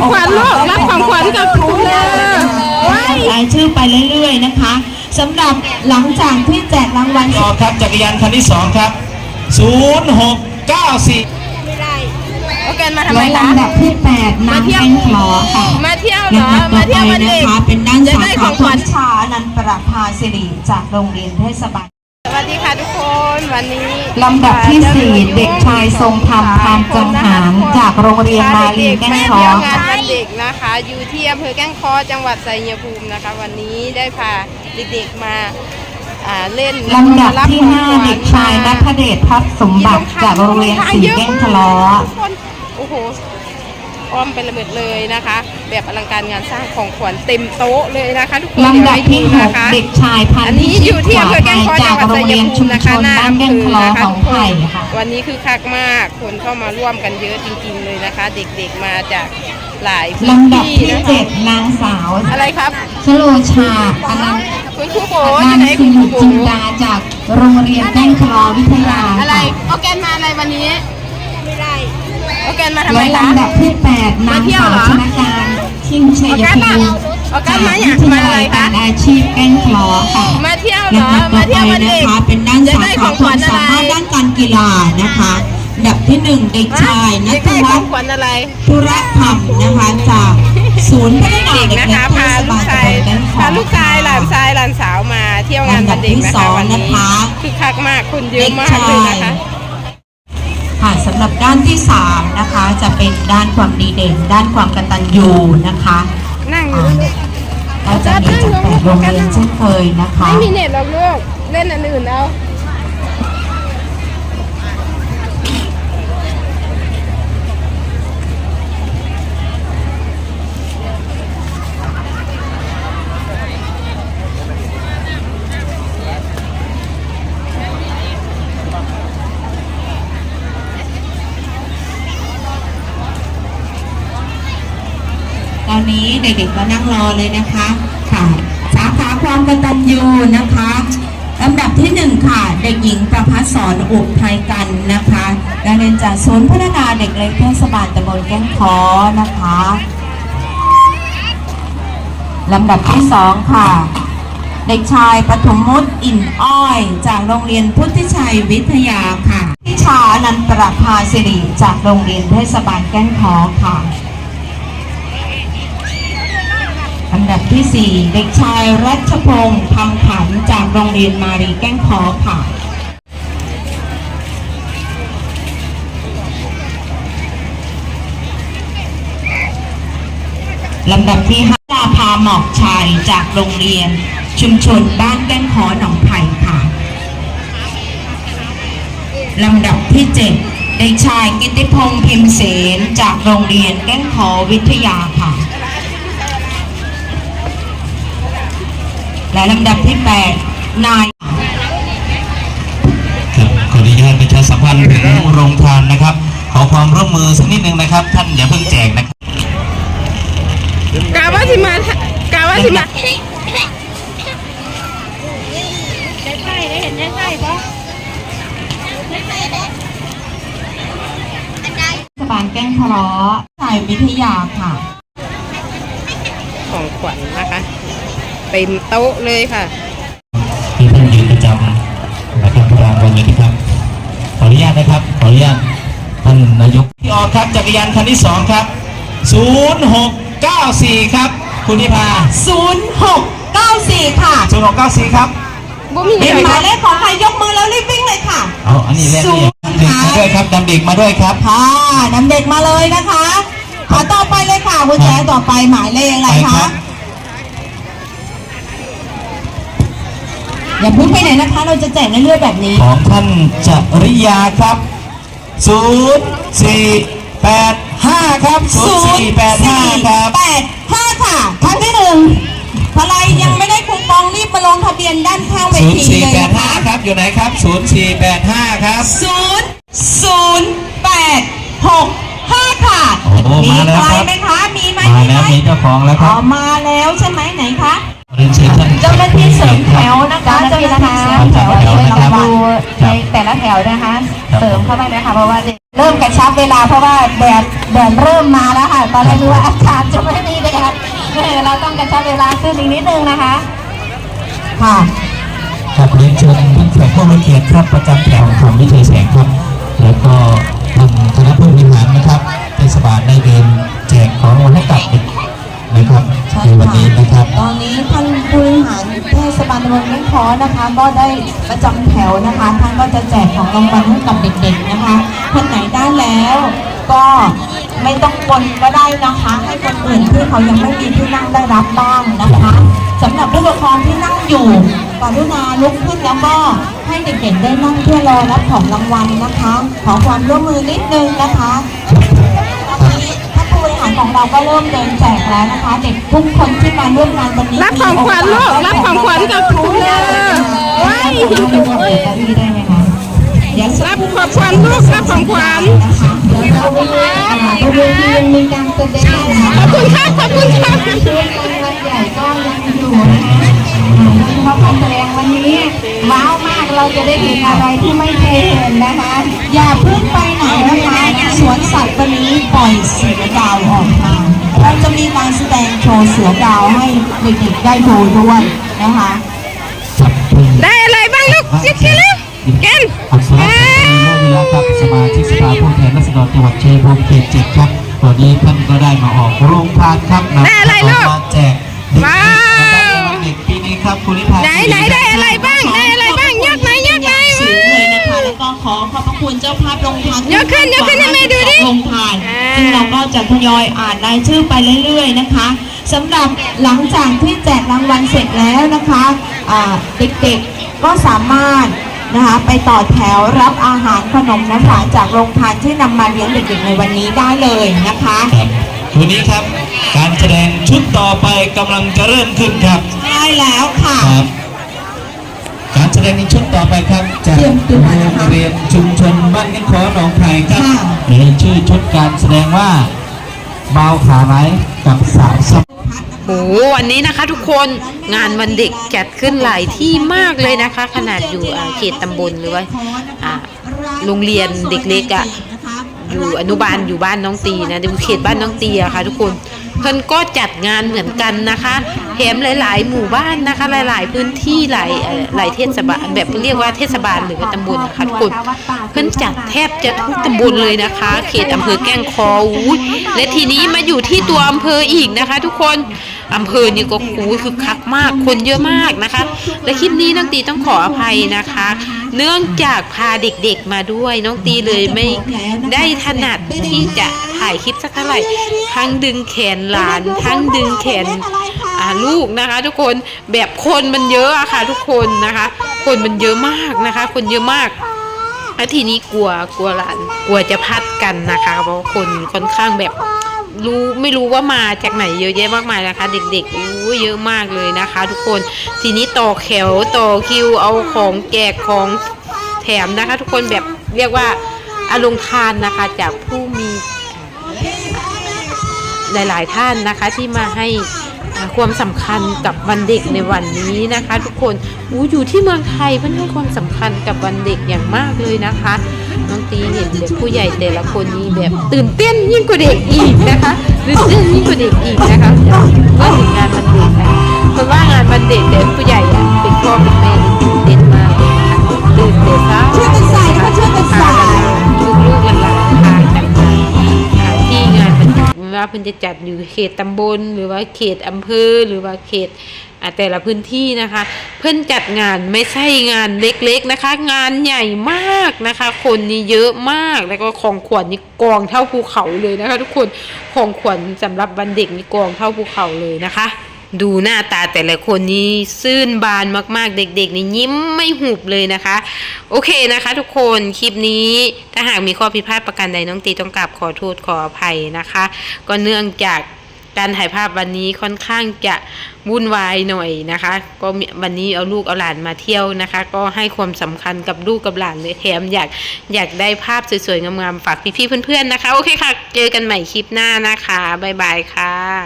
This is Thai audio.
ของขวัญลูกรับของขวัญกับครูเลยว้ายรายชื่อไปเรื่อยๆนะคะสำหรับหลังจากที่แจกรางวัลต่อครับจักรยานคันที่สองครับศูนย์หกเก้าสี่โอเคมาทำไมและคะลำดับที่8นางแป้งคลอค่ะมาเที่ยวเหรอลำดับต่มาอเที่ไปยววันนะเด็กคะเป็นด้านจะสาได้ขขาองคขวัญวิชานันต์ประภาสิริจากโรงเรียนเทศบาลส วัสดีค่ะทุกคนวันนี้ลำดับที่4เด็กชายทรงธรรมพามจังหารจากโรงเรียนมาลีแก้งคอมาเที่ยวงานค่ะวันเด็กนะคะ อยู่ที่อำเภอแก้งคอจังหวัดชัยภูมินะคะ วันนี้ได้พาเด็กๆมาอ่าเล่นลำดับรับที่ของขวัญ5เด็กชายนัทเดชทัศน์สมบัติจากโรงเรียนสีแก้งคลอทุกคนโอ้โห อ้อมเป็นระเบิดเลยนะคะ แบบอลังการงานสร้างของขวัญเต็มโต๊ะเลยนะคะ ทุกคนลำดับที่เยวให้นะคะ6เด็กชายพันอันธุ์นี้พิอชิตยู่ที่ขวาอำเภอแก้ไทงยคอจาจักงหวัดโรชังยเรียนภูชุมิมนะชคะนหน้าบ้านอำแก้เภงคอลอนะคะของไผ่ค่ะวันนี้คือคักมากคนเข้ามาร่วมกันเยอะจริง ๆ เลยนะคะ เด็กๆมาจากหลายพื้นลำดับที่ที่นะคะเจ็ดนางสาวอะไรครับชโลชาอนันต์คุณครูโบอนายู่งไหนสิคุณครูโบริจินดาจากโรงเรียนแก้งคลอวิทยาอะไรค่ะโอแกนมาอะไรวันนี้ไม่ได้ โอแกนมาทำไมและคะลำดับที่แปดนางมาเที่ยวสาวเหรอชนะการชิงชัยภูมิโอกาจาสกมาอวิยากทมายาอะไรลัยคะการอาชีพแก้งคลอค่ะมาเที่ยวเหรลำอดับต่มาอเที่ไปยววันนะเด็กคะเป็นด้านจะสาได้ขขาองคขวัวามญอะไรสามารถด้านการกีฬานะคะอันดับที่หนึ่งเด็กชายนัเด็กทได้ขวัอฒงน์ขวัญอะไร ธุระธรรมนะคะจากศูนย์พัฒนาเด็กเด็กนะเล็คะกเทพาศลูบากลชายตำบลแก้งขอพาลูกชายหลานชายหลานสาวมาเที่ยวงานวันเด็กนะคะวันนี้คือคักมากคนเยอะมากเลยนะคะ ค่ะสำหรับด้านที่สามนะคะจะเป็นด้านความดีเด่น ด้านความกตัญญูนะคะนั่งอยู่อ่าก็จะมีจากแปดโรงเรียนเช่นเคยนะคะ ไม่มีเน็ตหรอกลูกเล่นอันอื่นเอา นี้เด็กๆก็นั่งรอเลยนะคะค่ะสาขาความกตัญญูนะคะลำดับที่หนึ่งค่ะ เด็กหญิงประพัฒสอนอุทัยกันนะคะและเรียนจากศูนย์พัฒนาเด็กเล็กเทศบาลตำบลแก้งคอนะคะลำดับที่สองค่ะ เด็กชายปฐมมุตอิ่นอ้อย จากโรงเรียนพุทธิชัยวิทยาค่ะพิชานันประภาสิริจากโรงเรียนเทศบาลแก้งคอค่ะ อันดับ ที่ 4 เด็กชายรัชพงศ์ทำขันจากโรงเรียนมารีแก้งคอค่ะลำดับที่5ลาพาหมอกชัยจากโรงเรียน ชุมชนบ้านแก้งคอหนองไผ่ค่ะลำดับที่ 7 เด็กชายกิติพงศ์พิมเสนจากโรงเรียนแก้งคอวิทยาค่ะ และลำดับที่ 8 นายครับขออนุญาตประชาสัมพันธ์ถึงโรงทานนะครับ ขอความร่วมมือสักนิดนึงนะครับ ท่านอย่าเพิ่งแจกนะครับกาว่าสิมากาว่าสิมาเทศบาลแก้งทะเลาะสายวิทยาค่ะ ของขวัญนะคะ เต็มโต๊ะเลยค่ะที่ท่านยืนประจำนะครับรางวัลเลยนะครับขออนุญาตนะครับขออนุญาตท่านนายกพี่ออดครับจักรยานคันที่สองครับศูนย์หกเก้าสี่ครับ คุณนิพา0694 ค่ะศูนย์หกเก้าสี่ครับบุ้มีเป็นอะไรหมายนะเลขของใครยกมือแล้วรีบวิ่งเลยค่ะเอาอันนี้แรกศูนี่นย์นำเด็กมาด้วยครับนำเด็กมาด้วยครับค่ะนำเด็กมาเลยนะคะขอต่อไปเลยค่ะคุณแจต่อไปหมายเลขอะไรไปครัคะ อย่าเพิ่งไปไหนนะคะ เราจะแจกเรื่อยๆแบบนี้ ของท่านจริยาครับศูนย์สี่แปดห้าครับศูนย์สี่แปดห้าครับ แปดห้าค่ะครั้งที่หนึ่งใครยังไม่ได้คูปองรีบมาลงทะเบียนด้านข้างเวศูนทีย์สี่เลยแปดนะห้าคะครับ อยู่ไหนครับศูนย์สี่แปดห้าครับ ศูนย์ศูนย์แปดหกห้าค่ะโอ้โหมีมาแล้วใครครับ ไหมคะ มีไหมมามีไหแล้วมมีเจ้าของแล้วคอ๋รัอบมาแล้วใช่ไหมไหนคะเรียนเชิญท่านเจ้าหน้าที่เสริมแถวนะคะเจ้าหน้าที่เสริมแถวครับเราครับดูในครับแต่ละแถวนะคะ เสริมเข้าไปเลยค่ะเพราะว่าเด็กเริ่มกระชับเวลาเพราะว่าแดดแดดเริ่มมาแล้วค่ะ ตอนแรกนึกว่าอากาศจะไม่มีแดดเออเราต้องกระชับเวลาขึ้นอีกนิดนึงนะคะ ค่ะ ครับเรียนเชิญท่านแขกผู้มีเกียรติครับประจำแถวของวิทยแสงครับแล้วก็างวัลให้กับเด็กนะครับใช่ในวันนี้นะครับ ตอนนี้ท่านผู้บริหารเทศบาลตำบลแม่คอนะคะ ก็ได้ประจำแถวนะคะ ท่านก็จะแจกของรางวัลให้กับเด็กๆนะคะท่านไหนได้แล้วก็ไม่ต้องบนก็ได้นะคะ ให้คนอื่นที่เขายังไม่มีที่นั่งได้รับบ้างนะคะสำหรับผู้ปกครองที่นั่งอยู่กรุณาลุกขึ้นแล้วก็ให้เด็กๆได้นั่งเพื่อรอรับของรางวัลนะคะ ขอความร่วมมือนิดนึงนะคะตอนนี้ท่านผู้บริหารของเราก็เริ่มเดินแจกแล้วนะคะ เด็กทุกคนที่มาร่วมงานวันนี้รับของขวัญลูกรับของขวัญกับคุณเลยไว้ได้ไหมคะเดี๋ยวสักรับของขวัญลูกรับของขวัญนะคะเดี๋ยวเราไปดูอ่าบนเวทียังมีการแสดงนะขอบคุณครับขอบคุณครับช่วงกลางวันใหญ่ก็ยังอยู่นะคะอ่าโดยเฉพาะการแสดงวันนี้ว้าวมากเราจะได้เห็นอะไรที่ไม่เคยเห็นนะคะ อย่าเพิ่งไปไหนนะคะ สวนสัตว์วันนี้ปล่อยเสือดาวออกมาเราจะมีการแสดงโชว์เสือดาวให้เด็กๆได้ดูด้วยนะคะครับคุณได้อะไรบ้างลูกเจ๊กินเลยกินอักษรศรีโลวิลาครับสมาชิกสภาผู้แทนราษฎรจังหวัดชัยภูมิเขตเจ็ดครับวันนี้ท่านก็ได้มาออกโรงทานครับนำได้อะไรลูกมาแจกเด็กๆว้าวนะครับในวันเด็กปีนี้ครับคุณลิพาไหนไหนได้อะไรบ้าง อขอบพระคุณเจ้าภาพลงทานยกขึ้นยกขึ้นให้แม่ดูดิลงทานอ่าซึ่งเราก็จะทยอยอ่านรายชื่อไปเรื่อย ๆ นะคะสำหรับหลังจากที่แจกรางวัลเสร็จแล้วนะคะอ่าเด็กๆก็สามารถนะคะไปต่อแถวรับอาหารขนมน้ำหวานจากโรงทานที่นำมาเลี้ยงเด็กๆในวันนี้ได้เลยนะคะครับวันนี้ครับการแสดงชุดต่อไปกำลังจะเริ่มขึ้นครับ ได้แล้วค่ะครับการแส ดงในชุดต่อไปครับจากเตรียมตัวโรนะคะงเรียนชุมชนบ้านกันขอหนองไผ่ครับค่ะมีชื่อชุดการแสดงว่าเบาขาไหมกับสาวสะโอ้โหวันนี้นะคะทุกคนงานวันเด็กจัดขึ้นหลายที่มากเลยนะคะ ขนาดอยู่อ่าเขตตำบลหรือว่าอ่าโรงเรียนเด็กเล็กอะอยู่อนุบาลอยู่บ้านน้องตีนะอยู่เขตบ้านน้องตีอะค่ะทุกคน เพิ่นก็จัดงานเหมือนกันนะคะแถมหลาย ๆ หมู่บ้านนะคะ หลาย ๆ พื้นที่หลายเอ่อหลายเทศบาลแบบเรียกว่าเทศบาลหรือว่าตำบลนะคะทุกคนเพิ่นจัดแทบจะทุกตำบลเลยนะคะ เขตอำเภอแก้งคออุ้ยและทีนี้มาอยู่ที่ตัวอำเภออีกนะคะ ทุกคน อำเภอนี่ก็คูคือคักมากคนเยอะมากนะคะ และคลิปนี้น้องตีต้องขออภัยนะคะ เนื่องจากพาเด็กๆมาด้วยน้องตีเลยไม่ได้ถนัดที่จะถ่ายคลิปสักเท่าไหร่ทั้งดึงแขนหลาน ทั้งดึงแขนลูกนะคะ ทุกคนแบบคนมันเยอะอะค่ะ ทุกคนนะคะ คนมันเยอะมากนะคะ คนเยอะมากแล้วทีนี้กลัวกลัวหลานกลัวจะพัดกันนะคะ เพราะคนค่อนข้างแบบ รู้ไม่รู้ว่ามาจากไหนเยอะแยะมากมายนะคะ เด็กๆอู้เยอะมากเลยนะคะ ทุกคนทีนี้ต่อแถวต่อคิวเอาของแจกของแถมนะคะ ทุกคนแบบเรียกว่าอารมณ์ทานนะคะจากผู้มีหลาย ๆ ท่านนะคะที่มาให้ความสำคัญกับวันเด็กในวันนี้นะคะ ทุกคนอู้อยู่ที่เมืองไทยเพื่อนให้ความสำคัญกับวันเด็กอย่างมากเลยนะคะ น้องตีเห็นแบบผู้ใหญ่แต่ละคนนี้แบบตื่นเต้นยิ่งกว่าเด็กอีกนะคะตื่นเต้นยิ่งกว่าเด็กอีกนะคะเมื่อถึงงานวันเด็กนะคนว่างานวันเด็กแต่ผู้ใหญ่อะเป็นพ่อเป็นแม่ตื่นเต้นมากเลยนะคะตื่นแต่เช้าช่วยกันใส่นะคะช่วยกันใส่ลูกๆหลานๆพากันมาหาที่งานวันเด็กไม่ว่าเพิ่นจะจัดอยู่เขตตำบลหรือว่าเขตอำเภอหรือว่าเขต แต่ละพื้นที่นะคะ เพื่อนจัดงานไม่ใช่งานเล็กๆนะคะ งานใหญ่มากนะคะ คนนี่เยอะมากแล้วก็ของขวัญนี่กองเท่าภูเขาเลยนะคะ ทุกคนของขวัญสำหรับวันเด็กนี่กองเท่าภูเขาเลยนะคะดูหน้าตาแต่ละคนนี่ซื่นบานมากๆ เด็กๆนี่ยิ้มไม่หุบเลยนะคะ โอเคนะคะ ทุกคนคลิปนี้ ถ้าหากมีข้อผิดพลาดประการใดน้องตีต้องกราบขอโทษขออภัยนะคะ ก็เนื่องจาก การถ่ายภาพวันนี้ค่อนข้างจะวุ่นวายหน่อยนะคะ ก็วันนี้เอาลูกเอาหลานมาเที่ยวนะคะ ก็ให้ความสำคัญกับลูกกับหลานเลยแถมอยากอยากได้ภาพสวยๆงามๆฝากพี่ๆเพื่อนๆนะคะ โอเคค่ะ เจอกันใหม่คลิปหน้านะคะบ๊ายบายค่ะ